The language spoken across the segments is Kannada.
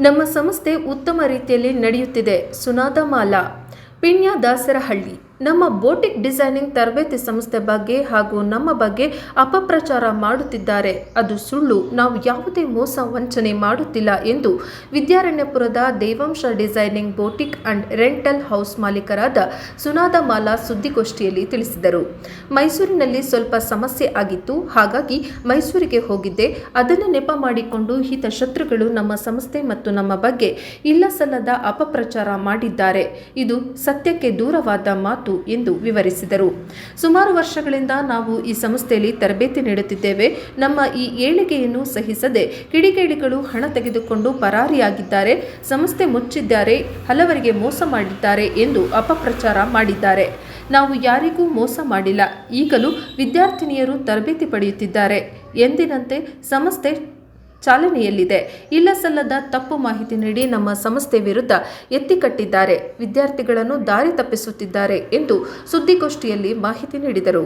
ನಮ್ಮ ಸಂಸ್ಥೆ ಉತ್ತಮ ರೀತಿಯಲ್ಲಿ ನಡೆಯುತ್ತಿದೆ. ಸುನಾದ ಮಾಲಾ ಪಿಣ್ಯ ದಾಸರಹಳ್ಳಿ. ನಮ್ಮ ಬೋಟಿಕ್ ಡಿಸೈನಿಂಗ್ ತರಬೇತಿ ಸಂಸ್ಥೆ ಬಗ್ಗೆ ಹಾಗೂ ನಮ್ಮ ಬಗ್ಗೆ ಅಪಪ್ರಚಾರ ಮಾಡುತ್ತಿದ್ದಾರೆ. ಅದು ಸುಳ್ಳು. ನಾವು ಯಾವುದೇ ಮೋಸ ವಂಚನೆ ಮಾಡುತ್ತಿಲ್ಲ ಎಂದು ವಿದ್ಯಾರಣ್ಯಪುರದ Devansh designing boutique and rental house ಮಾಲೀಕರಾದ Sunada Mala ಸುದ್ದಿಗೋಷ್ಠಿಯಲ್ಲಿ ತಿಳಿಸಿದರು. ಮೈಸೂರಿನಲ್ಲಿ ಸ್ವಲ್ಪ ಸಮಸ್ಯೆ ಆಗಿತ್ತು. ಹಾಗಾಗಿ ಮೈಸೂರಿಗೆ ಹೋಗಿದ್ದೆ. ಅದನ್ನು ನೆಪ ಮಾಡಿಕೊಂಡು ಹಿತ ಶತ್ರುಗಳು ನಮ್ಮ ಸಂಸ್ಥೆ ಮತ್ತು ನಮ್ಮ ಬಗ್ಗೆ ಇಲ್ಲ ಸಲ್ಲದ ಅಪಪ್ರಚಾರ ಮಾಡಿದ್ದಾರೆ. ಇದು ಸತ್ಯಕ್ಕೆ ದೂರವಾದ ಮಾತು. ಎಂದು ವಿವರಿಸಿದರು. ಸುಮಾರು ವರ್ಷಗಳಿಂದ ನಾವು ಈ ಸಂಸ್ಥೆಯಲ್ಲಿ ತರಬೇತಿ ನೀಡುತ್ತಿದ್ದೇವೆ. ನಮ್ಮ ಈ ಏಳಿಗೆಯನ್ನು ಸಹಿಸದೆ ಕಿಡಿಗೇಡಿಗಳು ಹಣ ತೆಗೆದುಕೊಂಡು ಪರಾರಿಯಾಗಿದ್ದಾರೆ. ಸಂಸ್ಥೆ ಮುಚ್ಚಿದ್ದಾರೆ. ಹಲವರಿಗೆ ಮೋಸ ಮಾಡಿದ್ದಾರೆ ಎಂದು ಅಪಪ್ರಚಾರ ಮಾಡಿದ್ದಾರೆ. ನಾವು ಯಾರಿಗೂ ಮೋಸ ಮಾಡಿಲ್ಲ. ಈಗಲೂ ವಿದ್ಯಾರ್ಥಿನಿಯರು ತರಬೇತಿ ಪಡೆಯುತ್ತಿದ್ದಾರೆ. ಎಂದಿನಂತೆ ಸಂಸ್ಥೆ ಚಾಲನೆಯಲ್ಲಿದೆ. ಇಲ್ಲ ಸಲ್ಲದ ತಪ್ಪು ಮಾಹಿತಿ ನೀಡಿ ನಮ್ಮ ಸಂಸ್ಥೆ ವಿರುದ್ಧ ಎತ್ತಿಕಟ್ಟಿದ್ದಾರೆ ವಿದ್ಯಾರ್ಥಿಗಳನ್ನು ದಾರಿ ತಪ್ಪಿಸುತ್ತಿದ್ದಾರೆ ಎಂದು ಸುದ್ದಿಗೋಷ್ಠಿಯಲ್ಲಿ ಮಾಹಿತಿ ನೀಡಿದರು.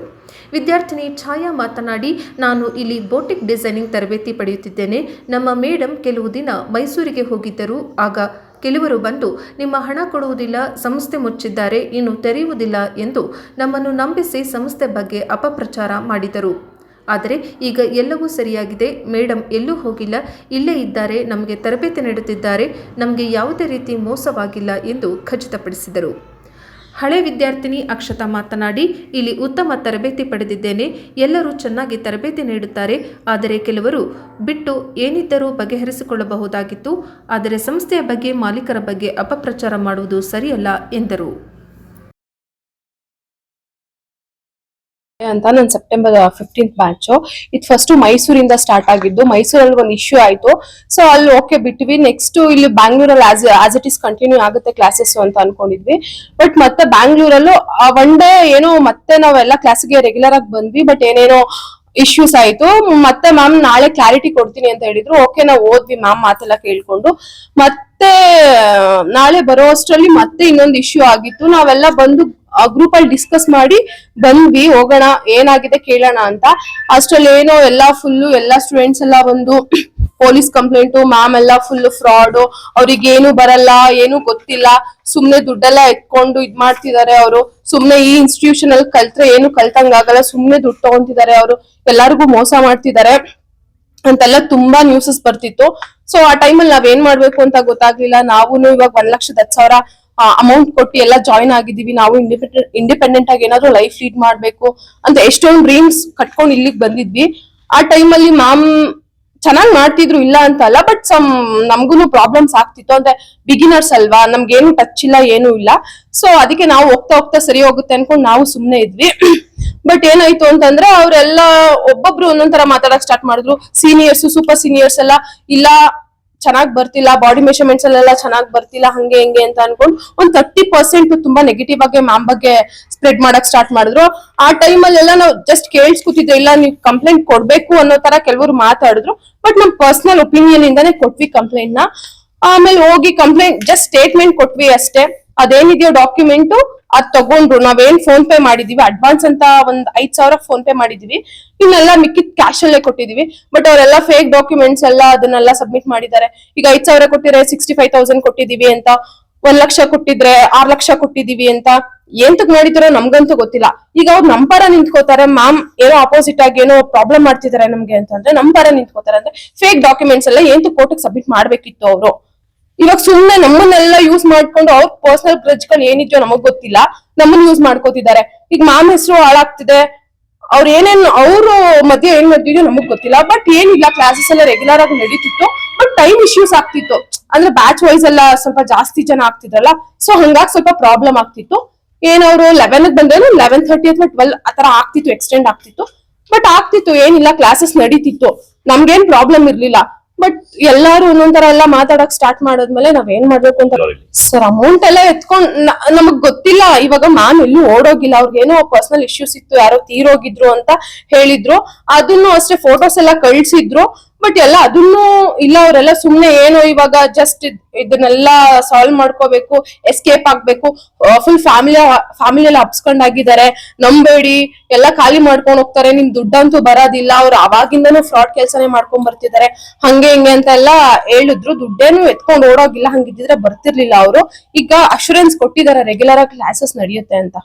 ವಿದ್ಯಾರ್ಥಿನಿ ಛಾಯಾ ಮಾತನಾಡಿ, ನಾನು ಇಲ್ಲಿ ಬೋಟಿಕ್ ಡಿಸೈನಿಂಗ್ ತರಬೇತಿ ಪಡೆಯುತ್ತಿದ್ದೇನೆ. ನಮ್ಮ ಮೇಡಮ್ ಕೆಲವು ದಿನ ಮೈಸೂರಿಗೆ ಹೋಗಿದ್ದರು. ಆಗ ಕೆಲವರು ಬಂದು, ನಿಮ್ಮ ಹಣ ಕೊಡುವುದಿಲ್ಲ, ಸಂಸ್ಥೆ ಮುಚ್ಚಿದ್ದಾರೆ, ಇನ್ನು ತೆರೆಯುವುದಿಲ್ಲ ಎಂದು ನಮ್ಮನ್ನು ನಂಬಿಸಿ ಸಂಸ್ಥೆ ಬಗ್ಗೆ ಅಪಪ್ರಚಾರ ಮಾಡಿದರು. ಆದರೆ ಈಗ ಎಲ್ಲವೂ ಸರಿಯಾಗಿದೆ. ಮೇಡಮ್ ಎಲ್ಲೂ ಹೋಗಿಲ್ಲ. ಇಲ್ಲೇ ಇದ್ದಾರೆ. ನಮಗೆ ತರಬೇತಿ ನೀಡುತ್ತಿದ್ದಾರೆ. ನಮಗೆ ಯಾವುದೇ ರೀತಿ ಮೋಸವಾಗಿಲ್ಲ ಎಂದು ಖಚಿತಪಡಿಸಿದರು. ಹಳೆ ವಿದ್ಯಾರ್ಥಿನಿ ಅಕ್ಷತಾ ಮಾತನಾಡಿ, ಇಲ್ಲಿ ಉತ್ತಮ ತರಬೇತಿ ಪಡೆದಿದ್ದೇನೆ. ಎಲ್ಲರೂ ಚೆನ್ನಾಗಿ ತರಬೇತಿ ನೀಡುತ್ತಾರೆ. ಆದರೆ ಕೆಲವರು ಬಿಟ್ಟು ಏನಿದ್ದರೂ ಬಗೆಹರಿಸಿಕೊಳ್ಳಬಹುದಾಗಿತ್ತು. ಆದರೆ ಸಂಸ್ಥೆಯ ಬಗ್ಗೆ, ಮಾಲೀಕರ ಬಗ್ಗೆ ಅಪಪ್ರಚಾರ ಮಾಡುವುದು ಸರಿಯಲ್ಲ, ಎಂದರು. ಅಂತ ನನ್ನ ಸೆಪ್ಟೆಂಬರ್ ಫಿಫ್ಟೀನ್ತ್ ಬ್ಯಾಚ್ ಇದು ಫಸ್ಟ್ ಮೈಸೂರಿಂದ ಸ್ಟಾರ್ಟ್ ಆಗಿದ್ದು, ಮೈಸೂರಲ್ಲಿ ಒಂದು ಇಶ್ಯೂ ಆಯ್ತು. ಸೊ ಅಲ್ಲಿ ಓಕೆ ಬಿಟ್ವಿ. ನೆಕ್ಸ್ಟ್ ಇಲ್ಲಿ ಬ್ಯಾಂಗ್ಳೂರಲ್ಲಿ as as it is continue ಆಗುತ್ತೆ ಕ್ಲಾಸಸ್ ಅಂತ ಅನ್ಕೊಂಡಿದ್ವಿ. ಬಟ್ ಮತ್ತೆ ಬ್ಯಾಂಗ್ಳೂರಲ್ಲೂ ಒನ್ ಡೇ ಏನೋ ಮತ್ತೆ ನಾವೆಲ್ಲ ಕ್ಲಾಸ್ಗೆ ರೆಗ್ಯುಲರ್ ಆಗಿ ಬಂದ್ವಿ. ಬಟ್ ಏನೇನೋ ಇಶ್ಯೂಸ್ ಆಯ್ತು. ಮತ್ತೆ ಮ್ಯಾಮ್ ನಾಳೆ ಕ್ಲಾರಿಟಿ ಕೊಡ್ತೀನಿ ಅಂತ ಹೇಳಿದ್ರು. ಓಕೆ ನಾವು ಓದ್ವಿ ಮ್ಯಾಮ್ ಮಾತೆಲ್ಲ ಕೇಳ್ಕೊಂಡು. ಮತ್ತೆ, ನಾಳೆ ಬರೋ ಅಷ್ಟರಲ್ಲಿ ಮತ್ತೆ ಇನ್ನೊಂದು ಇಶ್ಯೂ ಆಗಿತ್ತು. ನಾವೆಲ್ಲ ಬಂದು ಗ್ರೂಪ್ ಅಲ್ಲಿ ಡಿಸ್ಕಸ್ ಮಾಡಿ ಬಂದ್ವಿ, ಹೋಗೋಣ, ಏನಾಗಿದೆ ಕೇಳೋಣ ಅಂತ. ಅಷ್ಟ್ರಲ್ಲಿ ಏನೋ ಎಲ್ಲಾ ಫುಲ್ಲು ಎಲ್ಲಾ ಸ್ಟೂಡೆಂಟ್ಸ್ ಎಲ್ಲ ಬಂದು ಪೊಲೀಸ್ ಕಂಪ್ಲೇಂಟ್ ಮ್ಯಾಮ್ ಎಲ್ಲ ಫುಲ್ ಫ್ರಾಡ್ ಅವ್ರಿಗೆ ಏನು ಬರಲ್ಲ, ಏನು ಗೊತ್ತಿಲ್ಲ. ಸುಮ್ನೆ ದುಡ್ಡೆಲ್ಲ ಎತ್ಕೊಂಡು ಇದ್ ಮಾಡ್ತಿದ್ದಾರೆ ಅವರು. ಸುಮ್ನೆ ಈ ಇನ್ಸ್ಟಿಟ್ಯೂಷನ್ ಅಲ್ಲಿ ಕಲ್ತ್ರೆ ಏನು ಕಲ್ತಂಗಾಗಲ್ಲ ಸುಮ್ನೆ ದುಡ್ಡು ತಗೊಂತಿದ್ದಾರೆ ಅವರು. ಎಲ್ಲರಿಗೂ ಮೋಸ ಮಾಡ್ತಿದ್ದಾರೆ. ಅಂತೆಲ್ಲ ತುಂಬಾ ನ್ಯೂಸಸ್ ಬರ್ತಿತ್ತು. ಸೊ ಆ ಟೈಮಲ್ಲಿ ನಾವ್ ಏನ್ ಮಾಡ್ಬೇಕು ಅಂತ ಗೊತ್ತಾಗ್ಲಿಲ್ಲ. ನಾವು ಇವಾಗ ಒಂದ್ ಲಕ್ಷದ ಹತ್ತು ಸಾವಿರ ಅಮೌಂಟ್ ಕೊಟ್ಟು ಎಲ್ಲ ಜಾಯಿನ್ ಆಗಿದ್ದೀವಿ, ನಾವು ಇಂಡಿಪೆಂಡೆಂಟ್ ಇಂಡಿಪೆಂಡೆಂಟ್ ಆಗಿ ಏನಾದ್ರು ಲೈಫ್ ಲೀಡ್ ಮಾಡ್ಬೇಕು ಅಂತ ಎಷ್ಟೊಂದು ಡ್ರೀಮ್ಸ್ ಕಟ್ಕೊಂಡು ಇಲ್ಲಿಗೆ ಬಂದಿದ್ವಿ. ಆ ಟೈಮಲ್ಲಿ ಮ್ಯಾಮ್ ಚೆನ್ನಾಗ್ ಮಾಡ್ತಿದ್ರು ಇಲ್ಲ ಅಂತ ಅಲ್ಲ ಬಟ್ ಸಮ್ ನಮ್ಗೂನು ಪ್ರಾಬ್ಲಮ್ಸ್ ಆಗ್ತಿತ್ತು. ಅಂದ್ರೆ ಬಿಗಿನರ್ಸ್ ಅಲ್ವಾ, ನಮ್ಗೇನು ಟಚ್ ಇಲ್ಲ, ಏನು ಇಲ್ಲ. ಸೊ ಅದಕ್ಕೆ ನಾವು ಹೋಗ್ತಾ ಹೋಗ್ತಾ ಸರಿ ಹೋಗುತ್ತೆ ಅನ್ಕೊಂಡು ನಾವು ಸುಮ್ನೆ ಇದ್ವಿ. ಬಟ್ ಏನಾಯ್ತು ಅಂತಂದ್ರೆ ಅವರೆಲ್ಲ ಒಬ್ಬೊಬ್ರು ಒಂದೊಂದ್ ತರ ಮಾತಾಡಕ್ ಸ್ಟಾರ್ಟ್ ಮಾಡಿದ್ರು. ಸೀನಿಯರ್ಸ್ ಸೂಪರ್ ಸೀನಿಯರ್ಸ್ ಎಲ್ಲ, ಇಲ್ಲ ಚೆನ್ನಾಗ್ ಬರ್ತಿಲ್ಲ ಬಾಡಿ ಮೆಷರ್ಮೆಂಟ್ಸ್ ಅಲ್ಲೆಲ್ಲ ಚೆನ್ನಾಗ್ ಬರ್ತಿಲ್ಲ, ಹಂಗೆ ಹಿಂಗೆ ಅಂತ ಅನ್ಕೊಂಡು ಒಂದ್ ತರ್ಟಿ ಪರ್ಸೆಂಟ್ ತುಂಬಾ ನೆಗೆಟಿವ್ ಆಗಿ ಮ್ಯಾಮ್ ಬಗ್ಗೆ ಸ್ಪ್ರೆಡ್ ಮಾಡಕ್ ಸ್ಟಾರ್ಟ್ ಮಾಡಿದ್ರು. ಆ ಟೈಮಲ್ಲೆಲ್ಲ ನಾವು ಜಸ್ಟ್ ಕೇಳಿಸ್ಕೊತಿದ್ದೆ, ಇಲ್ಲ ನೀವು ಕಂಪ್ಲೇಂಟ್ ಕೊಡ್ಬೇಕು ಅನ್ನೋ ತರ ಕೆಲವರು ಮಾತಾಡಿದ್ರು ಬಟ್ ನಮ್ ಪರ್ಸನಲ್ ಒಪಿನಿಯನ್ ಇಂದಾನೆ ಕೊಟ್ವಿ ಕಂಪ್ಲೇಂಟ್ನ. ಆಮೇಲೆ ಹೋಗಿ ಕಂಪ್ಲೇಂಟ್ ಜಸ್ಟ್ ಸ್ಟೇಟ್ಮೆಂಟ್ ಕೊಟ್ವಿ ಅಷ್ಟೇ. ಅದೇನಿದೆಯೋ ಡಾಕ್ಯುಮೆಂಟ್ ಅದ್ ತಗೊಂಡ್ರು. ನಾವೇನ್ ಫೋನ್ ಪೇ ಮಾಡಿದೀವಿ. ಅಡ್ವಾನ್ಸ್ ಅಂತ ಒಂದ್ ಐದ್ ಸಾವಿರ ಫೋನ್ ಪೇ ಮಾಡಿದೀವಿ. ಇನ್ನೆಲ್ಲ ಮಿಕ್ಕಿದ್ ಕ್ಯಾಶ್ ಅಲ್ಲೇ ಕೊಟ್ಟಿದೀವಿ. ಬಟ್ ಅವರೆಲ್ಲ ಫೇಕ್ ಡಾಕ್ಯುಮೆಂಟ್ಸ್ ಎಲ್ಲ ಅದನ್ನೆಲ್ಲ ಸಬ್ಮಿಟ್ ಮಾಡಿದ್ದಾರೆ. ಈಗ ಐದ್ ಸಾವಿರ ಕೊಟ್ಟಿದ್ರೆ ಸಿಕ್ಸ್ಟಿ ಫೈವ್ ತೌಸಂಡ್ ಕೊಟ್ಟಿದೀವಿ ಅಂತ, ಒಂದ್ ಲಕ್ಷ ಕೊಟ್ಟಿದ್ರೆ ಆರ್ ಲಕ್ಷ ಕೊಟ್ಟಿದೀವಿ ಅಂತ. ಏಂತಕ್ ಮಾಡಿದಾರೋ ನಮ್ಗಂತೂ ಗೊತ್ತಿಲ್ಲ. ಈಗ ಅವ್ರು ನಮ್ ಪರ ನಿಂತ್ಕೋತಾರೆ. ಮ್ಯಾಮ್, ಏನೋ ಅಪೋಸಿಟ್ ಆಗಿ ಏನೋ ಪ್ರಾಬ್ಲಮ್ ಮಾಡ್ತಿದಾರೆ ನಮ್ಗೆ ಅಂತಂದ್ರೆ ನಮ್ ಪರ ನಿಂತ್ಕೋತಾರೆ. ಅಂದ್ರೆ ಫೇಕ್ ಡಾಕ್ಯುಮೆಂಟ್ಸ್ ಎಲ್ಲ ಏಂತ ಕೋರ್ಟಿಗೆ ಸಬ್ಮಿಟ್ ಮಾಡ್ಬೇಕಿತ್ತು ಅವರು. ಇವಾಗ ಸುಮ್ನೆ ನಮ್ಮನ್ನೆಲ್ಲ ಯೂಸ್ ಮಾಡ್ಕೊಂಡು ಅವ್ರ ಪರ್ಸನಲ್ ಗ್ರಜ್ಗಳು ಏನಿದ್ಯೋ ನಮಗ್ ಗೊತ್ತಿಲ್ಲ, ನಮ್ಮನ್ ಯೂಸ್ ಮಾಡ್ಕೋತಿದ್ದಾರೆ. ಈಗ ಮಾಮ್ ಹೆಸರು ಹಾಳಾಗ್ತಿದೆ. ಅವ್ರ ಏನೇನ್ ಅವರು ಮಧ್ಯೆ ಏನ್ ಮಾಡ್ತಿದ್ಯೋ ನಮಗ್ ಗೊತ್ತಿಲ್ಲ. ಬಟ್ ಏನಿಲ್ಲ ಕ್ಲಾಸಸ್ ಎಲ್ಲ ರೆಗ್ಯುಲರ್ ಆಗಿ ನಡೀತಿತ್ತು. ಬಟ್ ಟೈಮ್ ಇಶ್ಯೂಸ್ ಆಗ್ತಿತ್ತು. ಅಂದ್ರೆ ಬ್ಯಾಚ್ ವೈಸ್ ಎಲ್ಲ ಸ್ವಲ್ಪ ಜಾಸ್ತಿ ಜನ ಆಗ್ತಿದ್ರಲ್ಲ ಸೊ ಹಂಗಾಗಿ ಸ್ವಲ್ಪ ಪ್ರಾಬ್ಲಮ್ ಆಗ್ತಿತ್ತು. ಏನವ್ರು ಲೆವೆನ್ ಬಂದ್ರೆ ಲೆವೆನ್ ತರ್ಟಿ ಅಥವಾ ಟ್ವೆಲ್ ಆತರ ಆಗ್ತಿತ್ತು ಎಕ್ಸ್ಟೆಂಡ್ ಆಗ್ತಿತ್ತು. ಬಟ್ ಆಗ್ತಿತ್ತು, ಏನಿಲ್ಲ ಕ್ಲಾಸಸ್ ನಡೀತಿತ್ತು. ನಮ್ಗೇನ್ ಪ್ರಾಬ್ಲಮ್ ಇರ್ಲಿಲ್ಲ. ಬಟ್ ಎಲ್ಲಾರು ಒಂದೊಂದರ ಎಲ್ಲ ಮಾತಾಡಕ್ ಸ್ಟಾರ್ಟ್ ಮಾಡಿದ್ಮೇಲೆ ನಾವ್ ಏನ್ ಮಾಡ್ಬೇಕು ಅಂತ ಸರ್ ಅಮೌಂಟ್ ಎಲ್ಲ ಎತ್ಕೊಂಡ್ ನಮಗ್ ಗೊತ್ತಿಲ್ಲ. ಇವಾಗ ಮ್ಯಾಮ್ ಎಲ್ಲೂ ಓಡೋಗಿಲ್ಲ. ಅವ್ರಿಗೇನೋ ಪರ್ಸನಲ್ ಇಶ್ಯೂಸ್ ಇತ್ತು. ಯಾರೋ ತೀರೋಗಿದ್ರು ಅಂತ ಹೇಳಿದ್ರು. ಅದನ್ನು ಅಷ್ಟೇ ಫೋಟೋಸ್ ಎಲ್ಲ ಕಳ್ಸಿದ್ರು. ಬಟ್ ಎಲ್ಲ ಅದನ್ನು ಇಲ್ಲ ಅವರೆಲ್ಲ ಸುಮ್ನೆ ಏನು ಇವಾಗ ಜಸ್ಟ್ ಇದನ್ನೆಲ್ಲ ಸಾಲ್ವ್ ಮಾಡ್ಕೋಬೇಕು ಎಸ್ಕೇಪ್ ಆಗ್ಬೇಕು. ಫುಲ್ ಫ್ಯಾಮಿಲಿ ಫ್ಯಾಮಿಲಿ ಎಲ್ಲ ಹಬ್ಸ್ಕೊಂಡಾಗಿದ್ದಾರೆ. ನಂಬೇಡಿ ಎಲ್ಲ ಖಾಲಿ ಮಾಡ್ಕೊಂಡು ಹೋಗ್ತಾರೆ. ನಿಮ್ ದುಡ್ಡಂತೂ ಬರೋದಿಲ್ಲ. ಅವ್ರು ಅವಾಗಿಂದನೂ ಫ್ರಾಡ್ ಕೆಲ್ಸನೇ ಮಾಡ್ಕೊಂಡ್ ಬರ್ತಿದ್ದಾರೆ. ಹಂಗೆ ಹಿಂಗೆ ಅಂತ ಎಲ್ಲ ಹೇಳಿದ್ರು. ದುಡ್ಡೇನು ಎತ್ಕೊಂಡು ಓಡೋಗಿಲ್ಲ. ಹಂಗಿದ್ರೆ ಬರ್ತಿರ್ಲಿಲ್ಲ ಅವರು. ಈಗ ಅಶೂರೆನ್ಸ್ ಕೊಟ್ಟಿದ್ದಾರೆ. ರೆಗ್ಯುಲರ್ ಆಗಿ ಕ್ಲಾಸಸ್ ನಡೆಯುತ್ತೆ ಅಂತ.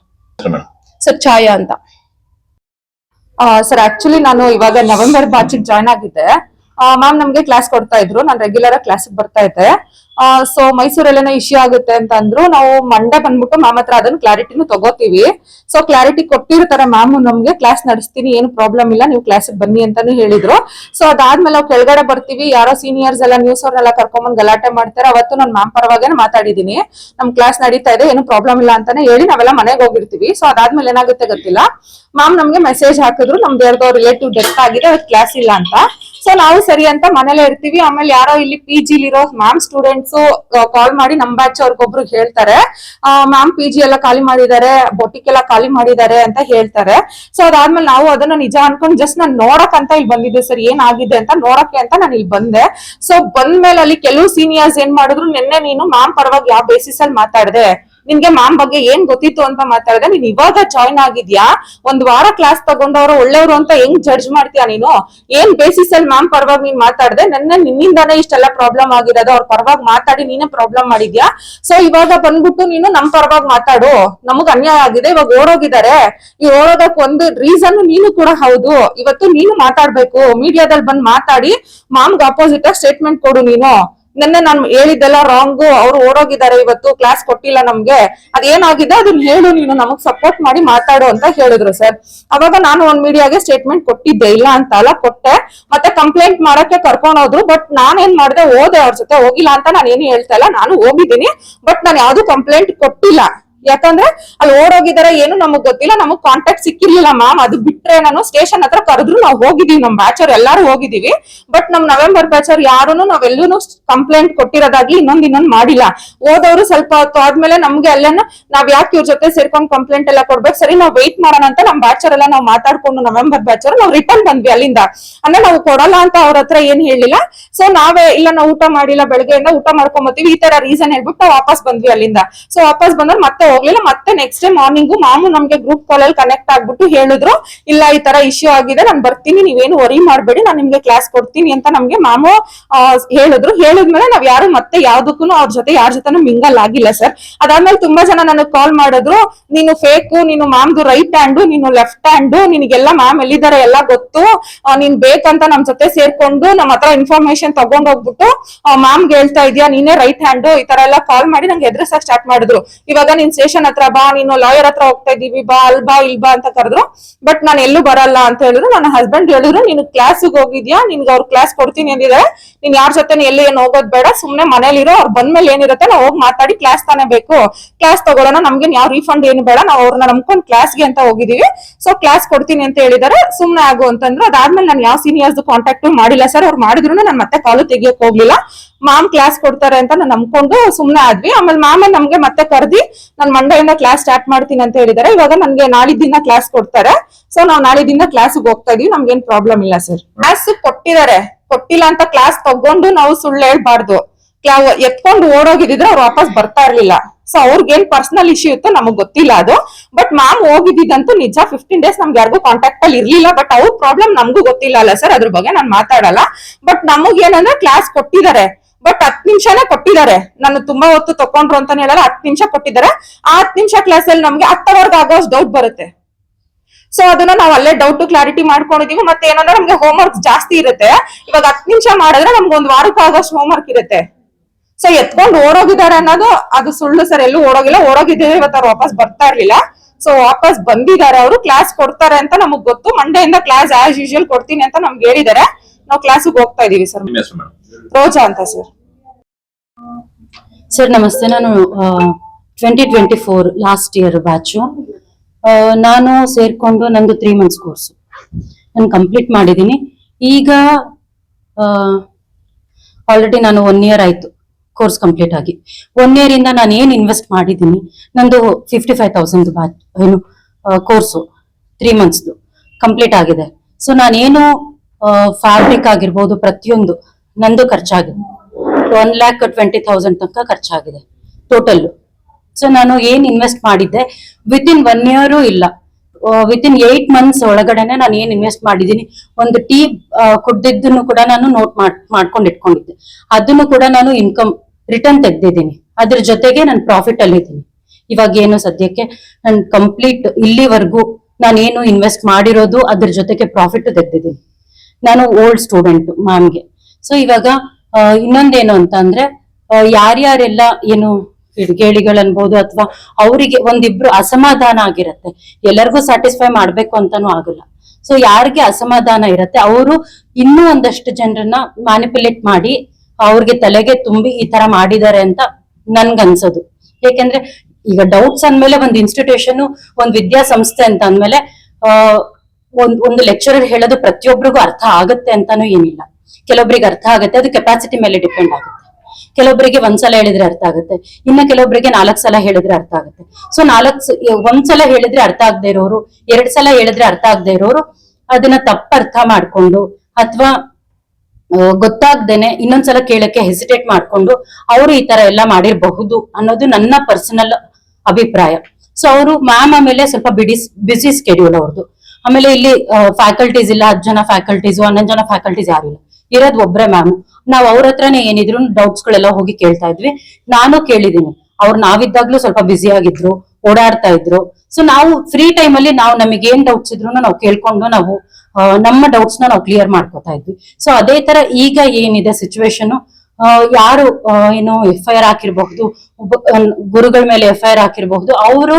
ಸರ್ ಛಾಯಾ ಅಂತ. ಸರ್ ಆಕ್ಚುಲಿ ನಾನು ಇವಾಗ ನವೆಂಬರ್ ಬ್ಯಾಚ್ ಜಾಯ್ನ್ ಆಗಿದ್ದೆ. ಮ್ಯಾಮ್ ನಮ್ಗೆ ಕ್ಲಾಸ್ ಕೊಡ್ತಾ ಇದ್ರು. ನಾನು ರೆಗ್ಯುಲರ್ ಆಗಿ ಕ್ಲಾಸ್ ಬರ್ತಾ ಇದ್ದೆ. ಸೊ ಮೈಸೂರಲ್ಲೇನೋ ಇಶ್ಯೂ ಆಗುತ್ತೆ ಅಂತ ಅಂದ್ರು ನಾವು ಮಂಡೆ ಬಂದ್ಬಿಟ್ಟು ಮ್ಯಾಮ್ ಹತ್ರ ಅದನ್ನ ಕ್ಲಾರಿಟಿನು ತಗೋತೀವಿ. ಸೊ ಕ್ಲಾರಿಟಿ ಕೊಟ್ಟಿರ್ತಾರೆ ಮ್ಯಾಮ್ ನಮ್ಗೆ ಕ್ಲಾಸ್ ನಡೆಸ್ತೀನಿ, ಏನು ಪ್ರಾಬ್ಲಮ್ ಇಲ್ಲ, ನೀವು ಕ್ಲಾಸ್ ಬನ್ನಿ ಅಂತಾನು ಹೇಳಿದ್ರು. ಸೊ ಅದಾದ್ಮೇಲೆ ನಾವು ಕೆಳಗಡೆ ಬರ್ತೀವಿ, ಯಾರೋ ಸೀನಿಯರ್ಸ್ ಎಲ್ಲ ನ್ಯೂಸ್ ಅವ್ರನ್ನೆಲ್ಲ ಕರ್ಕೊಂಡ್ಬಂದು ಗಲಾಟೆ ಮಾಡ್ತಾರೆ. ಅವತ್ತು ನಾನು ಮ್ಯಾಮ್ ಪರವಾಗೇನೆ ಮಾತಾಡಿದೀನಿ ನಮ್ ಕ್ಲಾಸ್ ನಡೀತಾ ಇದೆ, ಏನು ಪ್ರಾಬ್ಲಮ್ ಇಲ್ಲ ಅಂತಾನೆ ಹೇಳಿ ನಾವೆಲ್ಲ ಮನೆಗೆ ಹೋಗಿರ್ತೀವಿ. ಸೊ ಅದಾದ್ಮೇಲೆ ಏನಾಗುತ್ತೆ ಗೊತ್ತಿಲ್ಲ? ಮ್ಯಾಮ್ ನಮ್ಗೆ ಮೆಸೇಜ್ ಹಾಕಿದ್ರು, ನಮ್ದು ಯಾರ್ದೋ ರಿಲೇಟಿವ್ ಡೆತ್ ಆಗಿದೆ ಕ್ಲಾಸ್ ಇಲ್ಲ ಅಂತ. ಸೊ ನಾವು ಸರಿ ಅಂತ ಮನೇಲೆ ಇರ್ತೀವಿ. ಆಮೇಲೆ ಯಾರೋ ಇಲ್ಲಿ ಪಿ ಜಿಲಿರೋ ಮ್ಯಾಮ್ ಸ್ಟೂಡೆಂಟ್ಸ್ ಕಾಲ್ ಮಾಡಿ ನಮ್ ಬ್ಯಾಚ್ ಅವ್ರಿಗೊಬ್ರು ಹೇಳ್ತಾರೆ ಮ್ಯಾಮ್ ಪಿ ಜಿ ಎಲ್ಲ ಖಾಲಿ ಮಾಡಿದ್ದಾರೆ ಬೊಟಿಕ್ ಎಲ್ಲ ಖಾಲಿ ಮಾಡಿದ್ದಾರೆ ಅಂತ ಹೇಳ್ತಾರೆ. ಸೊ ಅದಾದ್ಮೇಲೆ ನಾವು ಅದನ್ನ ನಿಜ ಅನ್ಕೊಂಡು ಜಸ್ಟ್ ನಾನ್ ನೋಡಕ್ ಅಂತ ಇಲ್ಲಿ ಬಂದಿದ್ದೆ ಸರ್, ಏನಾಗಿದೆ ಅಂತ ನೋಡಕ್ಕೆ ಅಂತ ನಾನು ಇಲ್ಲಿ ಬಂದೆ. ಸೊ ಬಂದ್ಮೇಲೆ ಅಲ್ಲಿ ಕೆಲವು ಸೀನಿಯರ್ಸ್ ಏನ್ ಮಾಡಿದ್ರು, ನಿನ್ನೆ ನೀನು ಮ್ಯಾಮ್ ಪರವಾಗಿ ಯಾವ ಬೇಸಿಸ್ ಅಲ್ಲಿ ಮಾತಾಡ್ದೆ? ನಿನ್ಗೆ ಮ್ಯಾಮ್ ಬಗ್ಗೆ ಏನ್ ಗೊತ್ತಿತ್ತು ಅಂತ ಮಾತಾಡಿದ್ರೆ ನೀನ್ ಇವಾಗ ಜಾಯ್ನ್ ಆಗಿದ್ಯಾ? ಒಂದ್ ವಾರ ಕ್ಲಾಸ್ ತಗೊಂಡವ್ರು ಒಳ್ಳೆಯವರು ಅಂತ ಹೆಂಗ್ ಜಡ್ಜ್ ಮಾಡ್ತೀಯಾ ನೀನು? ಏನ್ ಬೇಸಿಸ್ ಅಲ್ಲಿ ಮ್ಯಾಮ್ ಪರವಾಗಿ ನೀನ್ ಮಾತಾಡ್ದೆ? ನನ್ನ ನಿನ್ನಿಂದಾನೇ ಇಷ್ಟೆಲ್ಲ ಪ್ರಾಬ್ಲಮ್ ಆಗಿರೋದು, ಅವ್ರ ಪರವಾಗಿ ಮಾತಾಡಿ ನೀನೇ ಪ್ರಾಬ್ಲಮ್ ಮಾಡಿದ್ಯಾ? ಸೊ ಇವಾಗ ಬಂದ್ಬಿಟ್ಟು ನೀನು ನಮ್ ಪರವಾಗಿ ಮಾತಾಡು. ನಮಗ್ ಅನ್ಯಾಯ ಆಗಿದೆ, ಇವಾಗ ಓಡೋಗಿದ್ದಾರೆ. ಈ ಓಡೋದಕ್ ಒಂದು ರೀಸನ್ ನೀನು ಕೂಡ ಹೌದು. ಇವತ್ತು ನೀನು ಮಾತಾಡ್ಬೇಕು. ಮೀಡಿಯಾದಲ್ಲಿ ಬಂದ್ ಮಾತಾಡಿ, ಮಾಮ್ಗೆ ಅಪೋಸಿಟ್ ಆಗಿ ಸ್ಟೇಟ್ಮೆಂಟ್ ಕೊಡು ನೀನು. ನಿನ್ನೆ ನಾನು ಹೇಳಿದ್ದೆಲ್ಲ ರಾಂಗ್ ಅವ್ರು ಓಡೋಗಿದ್ದಾರೆ, ಇವತ್ತು ಕ್ಲಾಸ್ ಕೊಟ್ಟಿಲ್ಲ ನಮ್ಗೆ. ಅದೇನಾಗಿದೆ? ಅದನ್ನ ಹೇಳು, ನೀನು ನಮಗ್ ಸಪೋರ್ಟ್ ಮಾಡಿ ಮಾತಾಡು ಅಂತ ಹೇಳಿದ್ರು ಸರ್ ಅವಾಗ ನಾನು ಒಂದ್ ಮೀಡಿಯಾಗೆ ಸ್ಟೇಟ್ಮೆಂಟ್ ಕೊಟ್ಟಿದ್ದೆ, ಇಲ್ಲ ಅಂತ ಅಲ್ಲ ಕೊಟ್ಟೆ. ಮತ್ತೆ ಕಂಪ್ಲೇಂಟ್ ಮಾಡಕ್ಕೆ ಕರ್ಕೊಂಡ್ ಹೋದ್ರು ಬಟ್ ನಾನೇನ್ ಮಾಡಿದೆ, ಹೋದೆ ಅವ್ರ ಜೊತೆ, ಹೋಗಿಲ್ಲ ಅಂತ ನಾನು ಏನು ಹೇಳ್ತಾ ಇಲ್ಲ, ನಾನು ಹೋಗಿದ್ದೀನಿ ಬಟ್ ನಾನು ಯಾವ್ದು ಕಂಪ್ಲೇಂಟ್ ಕೊಟ್ಟಿಲ್ಲ. ಯಾಕಂದ್ರೆ ಅಲ್ಲಿ ಓಡೋಗಿದಾರೆ ಏನು ನಮಗ್ ಗೊತ್ತಿಲ್ಲ, ನಮಗ್ ಕಾಂಟ್ಯಾಕ್ಟ್ ಸಿಕ್ಕಿರ್ಲಿಲ್ಲ ಮ್ಯಾಮ್ ಅದು ಬಿಟ್ರೆ ನಾನು ಸ್ಟೇಷನ್ ಹತ್ರ ಕರೆದ್ರು ನಾವು ಹೋಗಿದೀವಿ ನಮ್ ಬ್ಯಾಚರ್ ಎಲ್ಲಾರು ಹೋಗಿದೀವಿ. ಬಟ್ ನಮ್ ನವೆಂಬರ್ ಬ್ಯಾಚರ್ ಯಾರುನು ನಾವೆಲ್ಲೂ ಕಂಪ್ಲೇಂಟ್ ಕೊಟ್ಟಿರೋದಾಗ್ಲಿ ಇನ್ನೊಂದ್ ಇನ್ನೊಂದ್ ಮಾಡಿಲ್ಲ. ಹೋದವ್ರು ಸ್ವಲ್ಪ ಹೊತ್ತು ಆದ್ಮೇಲೆ ನಮ್ಗೆ ಅಲ್ಲೇನ ನಾವ್ ಯಾಕೆ ಇವ್ರ ಜೊತೆ ಸೇರ್ಕೊಂಡ್ ಕಂಪ್ಲೇಂಟ್ ಎಲ್ಲ ಕೊಡ್ಬೇಕು? ಸರಿ, ನಾವ್ ವೆಯ್ಟ್ ಮಾಡೋಣ ಅಂತ ನಮ್ ಬ್ಯಾಚರ್ ಎಲ್ಲ ನಾವ್ ಮಾತಾಡ್ಕೊಂಡು ನವೆಂಬರ್ ಬ್ಯಾಚರ್ ನಾವ್ ರಿಟರ್ನ್ ಬಂದ್ವಿ ಅಲ್ಲಿಂದ. ಅಂದ್ರೆ ನಾವು ಕೊಡಲ್ಲ ಅಂತ ಅವ್ರ ಹತ್ರ ಏನ್ ಹೇಳಿಲ್ಲ. ಸೊ ನಾವೇ ಇಲ್ಲ, ನಾವು ಊಟ ಮಾಡಿಲ್ಲ, ಬೆಳಗ್ಗೆಯಿಂದ ಊಟ ಮಾಡ್ಕೊಂಬತ್ತೀವಿ ಈ ತರ ರೀಸನ್ ಹೇಳ್ಬಿಟ್ಟು ನಾವ್ ವಾಪಸ್ ಬಂದ್ವಿ ಅಲ್ಲಿಂದ. ಸೊ ವಾಪಸ್ ಬಂದ್ರೆ ಮತ್ತೆ ಹೋಗ್ಲಿಲ್ಲ. ಮತ್ತೆ ನೆಕ್ಸ್ಟ್ ಡೇ ಮಾರ್ನಿಂಗು ಮಾಮು ನಮ್ಗೆ ಗ್ರೂಪ್ ಕಾಲ್ ಅಲ್ಲಿ ಕನೆಕ್ಟ್ ಆಗ್ಬಿಟ್ಟು ಹೇಳಿದ್ರು, ಇಲ್ಲ ಈ ತರ ಇಶ್ಯೂ ಆಗಿದೆ, ನಾನು ಬರ್ತೀನಿ, ನೀವೇನು ವರಿ ಮಾಡ್ಬೇಡಿ, ನಾನು ನಿಮ್ಗೆ ಕ್ಲಾಸ್ ಕೊಡ್ತೀನಿ ಅಂತ ನಮ್ಗೆ ಮಾಮು ಹೇಳಿದ್ರು. ಹೇಳಿದ್ಮೇಲೆ ನಾವ್ ಯಾರು ಮತ್ತೆ ಯಾವ್ದಕ್ಕೂ ಅವ್ರ ಜೊತೆ ಯಾರ ಜೊತೆನೂ ಮಿಂಗಲ್ ಆಗಿಲ್ಲ ಸರ್ ಅದಾದ್ಮೇಲೆ ತುಂಬಾ ಜನ ನನಗೆ ಕಾಲ್ ಮಾಡಿದ್ರು, ನೀನು ಫೇಕು ನೀನು ಮಾಮ್ದು ರೈಟ್ ಹ್ಯಾಂಡು ನೀನು ಲೆಫ್ಟ್ ಹ್ಯಾಂಡು ನಿನಗೆಲ್ಲ ಮ್ಯಾಮ್ ಎಲ್ಲಿದ್ದಾರೆ ಎಲ್ಲ ಗೊತ್ತು ನೀನ್ ಬೇಕಂತ ನಮ್ ಜೊತೆ ಸೇರ್ಕೊಂಡು ನಮ್ಮ ಹತ್ರ ಇನ್ಫಾರ್ಮೇಶನ್ ತಗೊಂಡ್ ಹೋಗ್ಬಿಟ್ಟು ಮ್ಯಾಮ್ಗೆ ಹೇಳ್ತಾ ಇದೀಯಾ, ನೀನೇ ರೈಟ್ ಹ್ಯಾಂಡು ಈ ತರ ಎಲ್ಲ ಕಾಲ್ ಮಾಡಿ ನಂಗೆ ಎದುರಿಸಕ್ ಸ್ಟಾರ್ಟ್ ಮಾಡಿದ್ರು. ಇವಾಗ ನೀನ್ ಸ್ಟೇಷನ್ ಹತ್ರ ಬಾ, ನೀನು ಲಾಯರ್ ಹತ್ರ ಹೋಗ್ತಾ ಇದೀವಿ, ಬಾ, ಅಲ್ ಬಾ, ಇಲ್ ಬಾ ಅಂತ ಕರೆದ್ರು. ಬಟ್ ನಾನು ಎಲ್ಲೂ ಬರಲ್ಲ ಅಂತ ಹೇಳಿದ್ರು. ನನ್ನ ಹಸ್ಬೆಂಡ್ ಹೇಳಿದ್ರು, ನೀನು ಕ್ಲಾಸಿಗೆ ಹೋಗಿದ್ಯಾ? ನಿನ್ಗೆ ಅವ್ರ ಕ್ಲಾಸ್ ಕೊಡ್ತೀನಿ ಅಂದಿದ್ದಾರೆ. ನೀನ್ ಯಾರ ಜೊತೆ ಎಲ್ಲಿ ಏನು ಹೋಗೋದ್ ಬೇಡ. ಸುಮ್ನೆ ಮನೇಲಿರೋ ಅವ್ರು ಬಂದ್ಮೇಲೆ ಏನಿರುತ್ತೆ, ನಾವು ಹೋಗಿ ಮಾತಾಡಿ ಕ್ಲಾಸ್ ತಾನೇ ಬೇಕು. ಕ್ಲಾಸ್ ತಗೊಳ್ಳೋಣ ನಮ್ಗೆ ಯಾವ ರೀಫಂಡ್ ಏನು ಬೇಡ. ನಾವು ಅವ್ರನ್ನ ನಂಬ್ಕೊಂಡ್ ಕ್ಲಾಸ್ಗೆ ಅಂತ ಹೋಗಿದೀವಿ. ಸೊ ಕ್ಲಾಸ್ ಕೊಡ್ತೀನಿ ಅಂತ ಹೇಳಿದಾರೆ ಸುಮ್ನೆ ಆಗು ಅಂತಂದ್ರು. ಅದಾದ್ಮೇಲೆ ನಾನು ಯಾವ ಸೀನಿಯರ್ಸ್ ಕಾಂಟ್ಯಾಕ್ಟ್ ಮಾಡಿಲ್ಲ ಸರ್. ಅವ್ರು ಮಾಡಿದ್ರು ನಾನು ಮತ್ತೆ ಕಾಲು ತೆಗಿಯಕ್ ಹೋಗ್ಲಿಲ್ಲ. ಮ್ಯಾಮ್ ಕ್ಲಾಸ್ ಕೊಡ್ತಾರೆ ಅಂತ ನಾನು ನಂಬ್ಕೊಂಡು ಸುಮ್ನೆ ಆದ್ವಿ. ಆಮೇಲೆ ಮ್ಯಾಮ್ ನಮ್ಗೆ ಮತ್ತೆ ಕರ್ದಿ, ನಾನು ಮಂಡೆಯಿಂದ ಕ್ಲಾಸ್ ಸ್ಟಾರ್ಟ್ ಮಾಡ್ತೀನಿ ಅಂತ ಹೇಳಿದಾರೆ. ಇವಾಗ ನನ್ಗೆ ನಾಳಿದ್ದಿಂದ ಕ್ಲಾಸ್ ಕೊಡ್ತಾರೆ. ಸೊ ನಾವು ನಾಳಿದ್ದಿಂದ ಕ್ಲಾಸ್ಗೆ ಹೋಗ್ತಾ ಇದೀವಿ. ನಮ್ಗೇನ್ ಪ್ರಾಬ್ಲಮ್ ಇಲ್ಲ ಸರ್ ಕ್ಲಾಸ್ ಕೊಟ್ಟಿದ್ದಾರೆ ಕೊಟ್ಟಿಲ್ಲ ಅಂತ ಕ್ಲಾಸ್ ತಗೊಂಡು ನಾವು ಸುಳ್ಳು ಹೇಳ್ಬಾರ್ದು. ಎತ್ಕೊಂಡು ಓಡೋಗಿದ್ರೆ ಅವ್ರು ವಾಪಸ್ ಬರ್ತಾ ಇರ್ಲಿಲ್ಲ. ಸೊ ಅವ್ರಿಗೇನ್ ಪರ್ಸನಲ್ ಇಶ್ಯೂ ಇತ್ತು ನಮಗ್ ಗೊತ್ತಿಲ್ಲ ಅದು. ಬಟ್ ಮ್ಯಾಮ್ ಹೋಗಿದ್ದಂತೂ ನಿಜ ಫಿಫ್ಟೀನ್ ಡೇಸ್ ನಮ್ಗೆ ಯಾರಿಗೂ ಕಾಂಟ್ಯಾಕ್ಟ್ ಅಲ್ಲಿ ಇರ್ಲಿಲ್ಲ. ಬಟ್ ಅವ್ರ ಪ್ರಾಬ್ಲಮ್ ನಮಗೂ ಗೊತ್ತಿಲ್ಲ ಅಲ್ಲ ಸರ್ ಅದ್ರ ಬಗ್ಗೆ ನಾನು ಮಾತಾಡಲ್ಲ. ಬಟ್ ನಮಗ್ ಏನಂದ್ರೆ ಕ್ಲಾಸ್ ಕೊಟ್ಟಿದ್ದಾರೆ ಬಟ್ ಹತ್ ನಿಮಿಷನೇ ಕೊಟ್ಟಿದ್ದಾರೆ. ನಾನು ತುಂಬಾ ಹೊತ್ತು ತಕೊಂಡ್ರು ಅಂತಾನೆ ಹೇಳಲ್ಲ ಹತ್ ನಿಮಿಷ ಕೊಟ್ಟಿದ್ದಾರೆ. ಆ ಹತ್ ನಿಮಿಷ ಕ್ಲಾಸ್ ಅಲ್ಲಿ ನಮ್ಗೆ ಹತ್ತವರ್ಗ ಆಗೋಷ್ಟು ಡೌಟ್ ಬರುತ್ತೆ. ಸೊ ಅದನ್ನ ನಾವು ಅಲ್ಲೇ ಡೌಟ್ ಕ್ಲಾರಿಟಿ ಮಾಡ್ಕೊಂಡಿದೀವಿ. ಮತ್ತೆ ಏನಂದ್ರೆ ನಮ್ಗೆ ಹೋಮ್ ವರ್ಕ್ ಜಾಸ್ತಿ ಇರುತ್ತೆ. ಇವಾಗ ಹತ್ ನಿಮಿಷ ಮಾಡಿದ್ರೆ ನಮ್ಗೆ ಒಂದ್ ವಾರಕ್ಕೆ ಆಗೋಷ್ಟು ಹೋಮ್ ವರ್ಕ್ ಇರುತ್ತೆ. ಸೊ ಎತ್ಕೊಂಡು ಓಡೋಗಿದ್ದಾರೆ ಅನ್ನೋದು, ಅದು ಸುಳ್ಳು ಸರ್. ಎಲ್ಲೂ ಓಡೋಗಿಲ್ಲ, ಓಡೋಗಿದ್ದೇವೆ. ಇವತ್ತು ಅವ್ರು ವಾಪಸ್ ಬರ್ತಾ ಇರ್ಲಿಲ್ಲ. ಸೊ ವಾಪಸ್ ಬಂದಿದ್ದಾರೆ ಅವರು. ಕ್ಲಾಸ್ ಕೊಡ್ತಾರೆ ಅಂತ ನಮಗ್ ಗೊತ್ತು. ಮಂಡೆಯಿಂದ ಕ್ಲಾಸ್ ಆಸ್ ಯೂಶುವಲ್ ಕೊಡ್ತೀನಿ ಅಂತ ನಮ್ಗೆ ಹೇಳಿದ್ದಾರೆ. ನಾವು ಕ್ಲಾಸಿಗೆ ಹೋಗ್ತಾ ಇದೀವಿ ಸರ್ ರೋಜಾ ಅಂತ ಸರ್ ಸರ್ ನಮಸ್ತೆ. ನಾನು twenty twenty four last year batch ನಾನು ಸೇರ್ಕೊಂಡು ನಂದು ತ್ರೀ ಮಂತ್ಸ್ ಕೋರ್ಸು ನಾನು ಕಂಪ್ಲೀಟ್ ಮಾಡಿದ್ದೀನಿ. ಈಗ ಆಲ್ರೆಡಿ ನಾನು ಒನ್ ಇಯರ್ ಆಯ್ತು ಕೋರ್ಸ್ ಕಂಪ್ಲೀಟ್ ಆಗಿ. ಒನ್ ಇಯರ್ ಇಂದ ನಾನು ಏನು ಇನ್ವೆಸ್ಟ್ ಮಾಡಿದ್ದೀನಿ? ನಂದು ಫಿಫ್ಟಿ ಫೈವ್ ತೌಸಂಡ್ ಬ್ಯಾಚ್ ಏನು ಕೋರ್ಸು ತ್ರೀ ಮಂತ್ಸ್ದು ಕಂಪ್ಲೀಟ್ ಆಗಿದೆ. ಸೊ ನಾನೇನು ಫ್ಯಾಬ್ರಿಕ್ ಆಗಿರ್ಬೋದು ಪ್ರತಿಯೊಂದು ನಂದು ಖರ್ಚಾಗಿದೆ. ಒನ್ ಲ್ಯಾಕ್ ಟ್ವೆಂಟಿ ತೌಸಂಡ್ ತನಕ ಖರ್ಚಾಗಿದೆ ಟೋಟಲ್ ಸೊ ನಾನು ಏನ್ ಇನ್ವೆಸ್ಟ್ ಮಾಡಿದ್ದೆ? ವಿತ್ ಇನ್ ಒನ್ ಇಯರು ಇಲ್ಲ. ವಿತ್ ಇನ್ ಏಟ್ ಮಂತ್ಸ್ ಒಳಗಡೆನೆ ನಾನು ಏನ್ ಇನ್ವೆಸ್ಟ್ ಮಾಡಿದ್ದೀನಿ? ಒಂದು ಟೀ ಕುಡ್ದಿದ್ದನ್ನು ಕೂಡ ನಾನು ನೋಟ್ ಮಾಡ್, ಮಾಡ್ಕೊಂಡು ಇಟ್ಕೊಂಡಿದ್ದೆ. ಅದನ್ನು ಕೂಡ ನಾನು ಇನ್ಕಮ್ ರಿಟರ್ನ್ ತೆಗ್ದಿದ್ದೀನಿ. ಅದ್ರ ಜೊತೆಗೆ ನಾನು ಪ್ರಾಫಿಟ್ ಅಲ್ಲಿ ಇದ್ದೀನಿ ಇವಾಗ ಏನು ಸದ್ಯಕ್ಕೆ? ನಾನು ಕಂಪ್ಲೀಟ್ ಇಲ್ಲಿವರೆಗೂ ನಾನೇನು ಇನ್ವೆಸ್ಟ್ ಮಾಡಿರೋದು ಅದ್ರ ಜೊತೆಗೆ ಪ್ರಾಫಿಟ್ ತೆಗ್ದಿದ್ದೀನಿ. ನಾನು ಓಲ್ಡ್ ಸ್ಟೂಡೆಂಟ್ ಮ್ಯಾಮ್ಗೆ ಸೊ ಇವಾಗ ಇನ್ನೊಂದೇನು ಅಂತ ಅಂದ್ರೆ ಯಾರ್ಯಾರೆಲ್ಲ ಏನು ಕಿಡಿಗೇಡಿಗಳು ಅನ್ಬೋದು ಅಥವಾ ಅವರಿಗೆ ಒಂದಿಬ್ರು ಅಸಮಾಧಾನ ಆಗಿರತ್ತೆ. ಎಲ್ಲರಿಗೂ ಸ್ಯಾಟಿಸ್ಫೈ ಮಾಡ್ಬೇಕು ಅಂತಾನೂ ಆಗಲ್ಲ. ಸೊ ಯಾರಿಗೆ ಅಸಮಾಧಾನ ಇರತ್ತೆ, ಅವರು ಇನ್ನೂ ಒಂದಷ್ಟು ಜನರನ್ನ ಮ್ಯಾನಿಪುಲೇಟ್ ಮಾಡಿ, ಅವ್ರಿಗೆ ತಲೆಗೆ ತುಂಬಿ ಈ ತರ ಮಾಡಿದ್ದಾರೆ ಅಂತ ನನ್ಗನ್ಸೋದು. ಯಾಕೆಂದ್ರೆ ಈಗ ಡೌಟ್ಸ್ ಅಂದ್ಮೇಲೆ ಒಂದು ಇನ್ಸ್ಟಿಟ್ಯೂಷನ್ ಒಂದು ವಿದ್ಯಾಸಂಸ್ಥೆ ಅಂತ ಅಂದ್ಮೇಲೆ ಒಂದ್ ಒಂದು ಲೆಕ್ಚರರ್ ಹೇಳೋದು ಪ್ರತಿಯೊಬ್ಬರಿಗೂ ಅರ್ಥ ಆಗುತ್ತೆ ಅಂತಾನೂ ಏನಿಲ್ಲ. ಕೆಲವೊಬ್ಬರಿಗೆ ಅರ್ಥ ಆಗುತ್ತೆ, ಅದು ಕೆಪಾಸಿಟಿ ಮೇಲೆ ಡಿಪೆಂಡ್ ಆಗುತ್ತೆ. ಕೆಲವೊಬ್ಬರಿಗೆ ಒಂದ್ಸಲ ಹೇಳಿದ್ರೆ ಅರ್ಥ ಆಗುತ್ತೆ, ಇನ್ನು ಕೆಲವೊಬ್ಬರಿಗೆ ನಾಲ್ಕು ಸಲ ಹೇಳಿದ್ರೆ ಅರ್ಥ ಆಗುತ್ತೆ. ಸೊ ನಾಲ್ಕು ಒಂದ್ಸಲ ಹೇಳಿದ್ರೆ ಅರ್ಥ ಆಗದೆ ಇರೋರು, ಎರಡ್ ಸಲ ಹೇಳಿದ್ರೆ ಅರ್ಥ ಆಗದೆ ಇರೋರು, ಅದನ್ನ ತಪ್ಪ ಅರ್ಥ ಮಾಡ್ಕೊಂಡು ಅಥವಾ ಗೊತ್ತಾಗ್ದೇನೆ ಇನ್ನೊಂದ್ಸಲ ಕೇಳಕ್ಕೆ ಹೆಸಿಟೇಟ್ ಮಾಡ್ಕೊಂಡು ಅವರು ಈ ತರ ಎಲ್ಲ ಮಾಡಿರಬಹುದು ಅನ್ನೋದು ನನ್ನ ಪರ್ಸನಲ್ ಅಭಿಪ್ರಾಯ. ಸೊ ಅವರು ಮ್ಯಾಮ್ ಆಮೇಲೆ ಸ್ವಲ್ಪ ಬಿಡಿಸ್ ಬಿಸಿ ಸ್ಕೆಡ್ಯೂಲ್ ಅವ್ರದ್ದು ಆಮೇಲೆ ಇಲ್ಲಿ ಫ್ಯಾಕಲ್ಟೀಸ್ ಇಲ್ಲ, ಹತ್ತು ಜನ ಫ್ಯಾಕಲ್ಟೀಸ್ ಹನ್ನೊಂದು ಜನ ಫ್ಯಾಕಲ್ಟೀಸ್ ಯಾರು ಇಲ್ಲ. ಇರೋದು ಒಬ್ರೆ ಮ್ಯಾಮ್ ನಾವು ಅವ್ರ ಹತ್ರನೇ ಏನಿದ್ರು ಡೌಟ್ಸ್ ಗಳೆಲ್ಲ ಹೋಗಿ ಕೇಳ್ತಾ ಇದ್ವಿ. ನಾನು ಕೇಳಿದೀನಿ ಅವ್ರು ನಾವಿದ್ದಾಗ್ಲೂ ಸ್ವಲ್ಪ ಬ್ಯುಸಿ ಆಗಿದ್ರು, ಓಡಾಡ್ತಾ ಇದ್ರು. ಸೊ ನಾವು ಫ್ರೀ ಟೈಮ್ ಅಲ್ಲಿ ನಾವು ನಮಗೆ ಏನ್ ಡೌಟ್ಸ್ ಇದ್ರು ನಾವು ಕೇಳ್ಕೊಂಡು ನಾವು ನಮ್ಮ ಡೌಟ್ಸ್ನ ನಾವು ಕ್ಲಿಯರ್ ಮಾಡ್ಕೊತಾ ಇದ್ವಿ. ಸೊ ಅದೇ ತರ ಈಗ ಏನಿದೆ ಸಿಚುವೇಶನ್ ಯಾರು ಏನು ಎಫ್ ಐ ಆರ್ ಹಾಕಿರ್ಬಹುದು ಗುರುಗಳ ಮೇಲೆ ಎಫ್ ಐ ಆರ್ ಹಾಕಿರ್ಬಹುದು, ಅವರು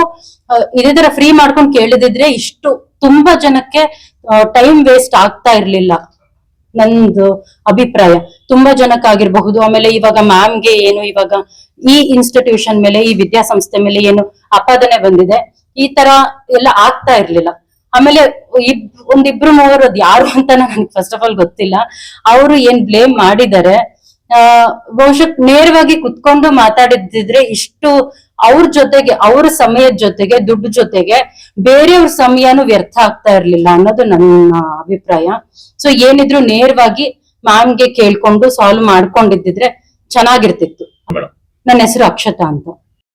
ಇದೇ ತರ ಫ್ರೀ ಮಾಡ್ಕೊಂಡು ಕೇಳಿದಿದ್ರೆ ಇಷ್ಟು ತುಂಬಾ ಜನಕ್ಕೆ ಟೈಮ್ ವೇಸ್ಟ್ ಆಗ್ತಾ ಇರ್ಲಿಲ್ಲ. ನಂದು ಅಭಿಪ್ರಾಯ. ತುಂಬಾ ಜನಕ್ಕಾಗಿರ್ಬಹುದು. ಆಮೇಲೆ ಇವಾಗ ಮ್ಯಾಮ್ಗೆ ಏನು, ಇವಾಗ ಈ ಇನ್ಸ್ಟಿಟ್ಯೂಷನ್ ಮೇಲೆ, ಈ ವಿದ್ಯಾಸಂಸ್ಥೆ ಮೇಲೆ ಏನು ಆಪಾದನೆ ಬಂದಿದೆ. ಈ ತರ ಎಲ್ಲ ಆಗ್ತಾ ಇರ್ಲಿಲ್ಲ. ಆಮೇಲೆ ಇಬ್, ಒಂದಿಬ್ರು ಮೂವರು ಅದ್ ಯಾರು ಅಂತ ನನಗೆ ಫಸ್ಟ್ ಆಫ್ ಆಲ್ ಗೊತ್ತಿಲ್ಲ. ಅವರು ಏನ್ ಬ್ಲೇಮ್ ಮಾಡಿದ್ದಾರೆ? ಆ, ಬಹುಶಃ ನೇರವಾಗಿ ಕುತ್ಕೊಂಡು ಮಾತಾಡಿದ್ರೆ ಇಷ್ಟು ಅವ್ರ ಜೊತೆಗೆ ಅವ್ರ ಸಮಯದ ಜೊತೆಗೆ ದುಡ್ಡು ಜೊತೆಗೆ ಬೇರೆಯವ್ರ ಸಮಯನೂ ವ್ಯರ್ಥ ಆಗ್ತಾ ಇರ್ಲಿಲ್ಲ ಅನ್ನೋದು ನನ್ನ ಅಭಿಪ್ರಾಯ. ಸೊ ಏನಿದ್ರು ನೇರವಾಗಿ ಮ್ಯಾಮ್ಗೆ ಕೇಳ್ಕೊಂಡು ಸಾಲ್ವ್ ಮಾಡ್ಕೊಂಡಿದ್ದಿದ್ರೆ ಚೆನ್ನಾಗಿರ್ತಿತ್ತು. ನನ್ನ ಹೆಸರು ಅಕ್ಷತಾ ಅಂತ.